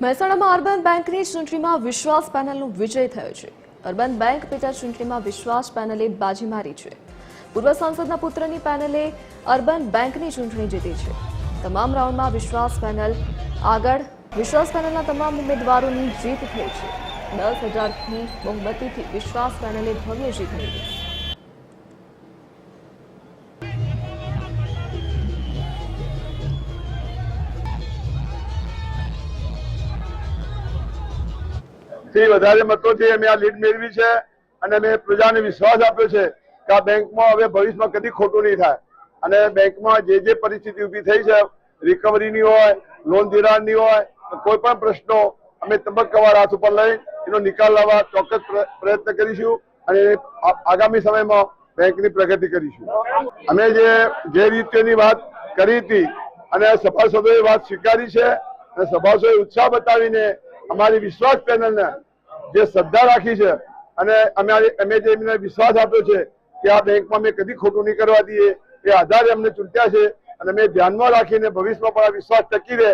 મહેસાણામાં અર્બન બેંકની ચૂંટણીમાં વિશ્વાસ પેનલનો વિજય થયો છે. અર્બન બેંક પેટા ચૂંટણીમાં વિશ્વાસ પેનલે બાજી મારી છે. પૂર્વ સાંસદના પુત્રની પેનલે અર્બન બેંકની ચૂંટણી જીતી છે. તમામ રાઉન્ડમાં વિશ્વાસ પેનલ આગળ, વિશ્વાસ પેનલના તમામ ઉમેદવારોની જીત થઈ છે. દસ હજારથી બહુમતીથી વિશ્વાસ પેનલે ભવ્ય જીત મેળવી. થી વધારે મતોથી અમે આ લીડ મેળવી છે અને અમે પ્રજાને વિશ્વાસ આપ્યો છે કે આ બેંકમાં હવે ભવિષ્યમાં કદી ખોટું નહીં થાય. અને બેંકમાં જે જે પરિસ્થિતિ ઊભી થઈ છે, રિકવરીની હોય, લોન ધિરાણની હોય, કોઈ પણ પ્રશ્નો અમે તબક્કાવાર હાથ ઉપર લઈ એનો નિકાલ લાવવા ચોક્કસ પ્ર- પ્રયત્ન કરીશું અને આગામી સમયમાં બેંકની પ્રગતિ કરીશું. અમે જે જે રીતેની વાત કરી હતી અને સભાસદોએ વાત સ્વીકારી છે અને સભાસદોએ ઉત્સાહ બતાવીને અમારી વિશ્વાસ પેનલને જે શ્રદ્ધા રાખી છે અને અમે અમે જે એમને વિશ્વાસ આપ્યો છે કે આ બેંકમાં અમે કદી ખોટું નહીં કરવા દઈએ, એ આધારે અમને ચૂંટ્યા છે અને અમે ધ્યાનમાં રાખીને ભવિષ્યમાં પણ આ વિશ્વાસ ટકી રહે